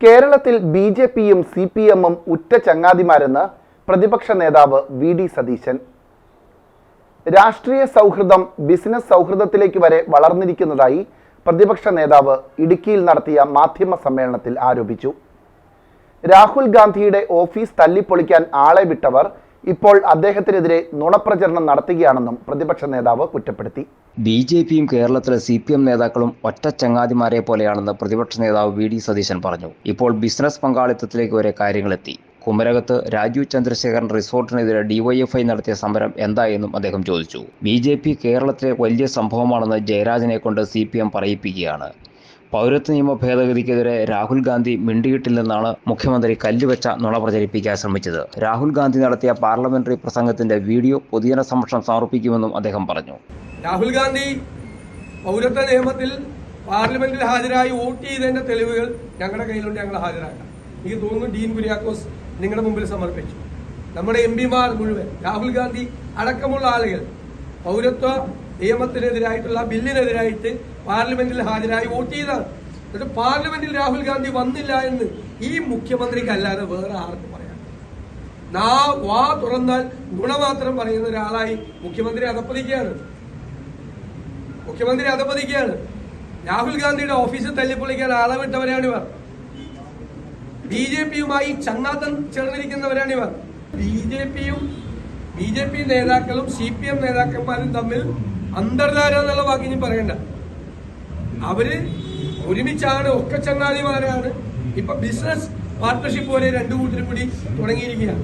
കേരളത്തിൽ B J പിയും C P എമ്മും ഉറ്റ ചങ്ങാതിമാരെന്ന് പ്രതിപക്ഷ നേതാവ് വി ഡി സതീശൻ. രാഷ്ട്രീയ സൗഹൃദം ബിസിനസ് സൗഹൃദത്തിലേക്ക് വരെ വളർന്നിരിക്കുന്നതായി പ്രതിപക്ഷ നേതാവ് ഇടുക്കിയിൽ നടത്തിയ മാധ്യമ സമ്മേളനത്തിൽ ആരോപിച്ചു. രാഹുൽ ഗാന്ധിയുടെ ഓഫീസ് തല്ലിപ്പൊളിക്കാൻ ആളെ വിട്ടവർ ഇപ്പോൾ അദ്ദേഹത്തിനെതിരെ നുണപ്രചരണം നടത്തുകയാണെന്നും പ്രതിപക്ഷ നേതാവ് കുറ്റപ്പെടുത്തി. ബി ജെ പിയും കേരളത്തിലെ സി പി എം നേതാക്കളും ഒറ്റ ചങ്ങാതിമാരെ പോലെയാണെന്ന് പ്രതിപക്ഷ നേതാവ് വി ഡി സതീശൻ പറഞ്ഞു. ഇപ്പോൾ ബിസിനസ് പങ്കാളിത്തത്തിലേക്ക് വരെ കാര്യങ്ങളെത്തി. കുമരകത്ത് രാജീവ് ചന്ദ്രശേഖരൻ റിസോർട്ടിനെതിരെ ഡിവൈഎഫ്ഐ നടത്തിയ സമരം എന്തായെന്നും അദ്ദേഹം ചോദിച്ചു. ബി കേരളത്തിലെ വലിയ സംഭവമാണെന്ന് ജയരാജനെ കൊണ്ട് സി പറയിപ്പിക്കുകയാണ്. പൗരത്വ നിയമ ഭേദഗതിക്കെതിരെ രാഹുൽ ഗാന്ധി മിണ്ടിയിട്ടില്ലെന്നാണ് മുഖ്യമന്ത്രി കല്ലുവെച്ച നുണ പ്രചരിപ്പിക്കാൻ ശ്രമിച്ചത്. രാഹുൽ ഗാന്ധി നടത്തിയ പാർലമെന്ററി പ്രസംഗത്തിന്റെ വീഡിയോ പൊതുജന സമക്ഷം സമർപ്പിക്കുമെന്നും അദ്ദേഹം പറഞ്ഞു. രാഹുൽ ഗാന്ധി പൗരത്വ നിയമത്തിൽ പാർലമെന്റിൽ ഹാജരായി വോട്ട് ചെയ്തതിന്റെ തെളിവുകൾ ഞങ്ങളുടെ കയ്യിലുണ്ട് ഞങ്ങൾ ഹാജരാക്കാം. എനിക്ക് തോന്നുന്നു ഡീൻ കുര്യാക്കോസ് നിങ്ങളുടെ മുമ്പിൽ സമർപ്പിച്ചു. നമ്മുടെ എം പിമാർ മുഴുവൻ രാഹുൽ ഗാന്ധി അടക്കമുള്ള ആളുകൾ പൗരത്വ നിയമത്തിനെതിരായിട്ടുള്ള ബില്ലിനെതിരായിട്ട് പാർലമെന്റിൽ ഹാജരായി വോട്ട് ചെയ്താണ് എന്നിട്ട് പാർലമെന്റിൽ രാഹുൽ ഗാന്ധി വന്നില്ല എന്ന് ഈ മുഖ്യമന്ത്രിക്ക് അല്ലാതെ വേറെ ആർക്കും പറയാം നാ വാ തുറന്നാൽ ഗുണമാത്രം പറയുന്ന ഒരാളായി മുഖ്യമന്ത്രി അധപ്പതിക്കുകയാണ് മുഖ്യമന്ത്രി അധപ്പതിക്കുകയാണ് രാഹുൽ ഗാന്ധിയുടെ ഓഫീസിൽ തല്ലിപ്പൊളിക്കാൻ ആളെ വിട്ടവരാണ് ഇവർ. ബി ജെ പിയുമായി ചങ്ങാത്തം ചേർന്നിരിക്കുന്നവരാണ് ഇവർ. ബി ജെ പിയും ബി ജെ പി നേതാക്കളും സി പി എം നേതാക്കന്മാരും തമ്മിൽ അന്തർധാര എന്നുള്ള വാക്ക് ഇനി പറയണ്ട. അവർ ഒരുമിച്ചാണ് ഒക്കെ ചങ്ങാതിമാരാണ്. ഇപ്പൊ ബിസിനസ് പാർട്ട്ണർഷിപ്പ് പോലെ രണ്ടു കൂട്ടരും കൂടി തുടങ്ങിയിരിക്കുകയാണ്.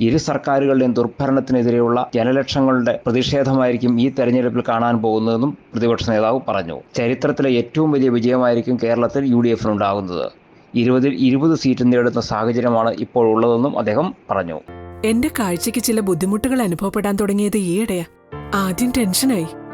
ഇരു സർക്കാരുകളുടെയും ദുർഭരണത്തിനെതിരെയുള്ള ജനലക്ഷങ്ങളുടെ പ്രതിഷേധമായിരിക്കും ഈ തെരഞ്ഞെടുപ്പിൽ കാണാൻ പോകുന്നതെന്നും പ്രതിപക്ഷ നേതാവ് പറഞ്ഞു. ചരിത്രത്തിലെ ഏറ്റവും വലിയ വിജയമായിരിക്കും കേരളത്തിൽ യു ഡി എഫിനുണ്ടാകുന്നത് ഇരുപതിൽ ഇരുപത് സീറ്റ് നേടുന്ന സാഹചര്യമാണ് ഇപ്പോൾ ഉള്ളതെന്നും അദ്ദേഹം പറഞ്ഞു. എന്റെ കാഴ്ചയ്ക്ക് ചില ബുദ്ധിമുട്ടുകൾ അനുഭവപ്പെടാൻ തുടങ്ങിയത് ഈയിടെയാ. ആദ്യം ടെൻഷനായി.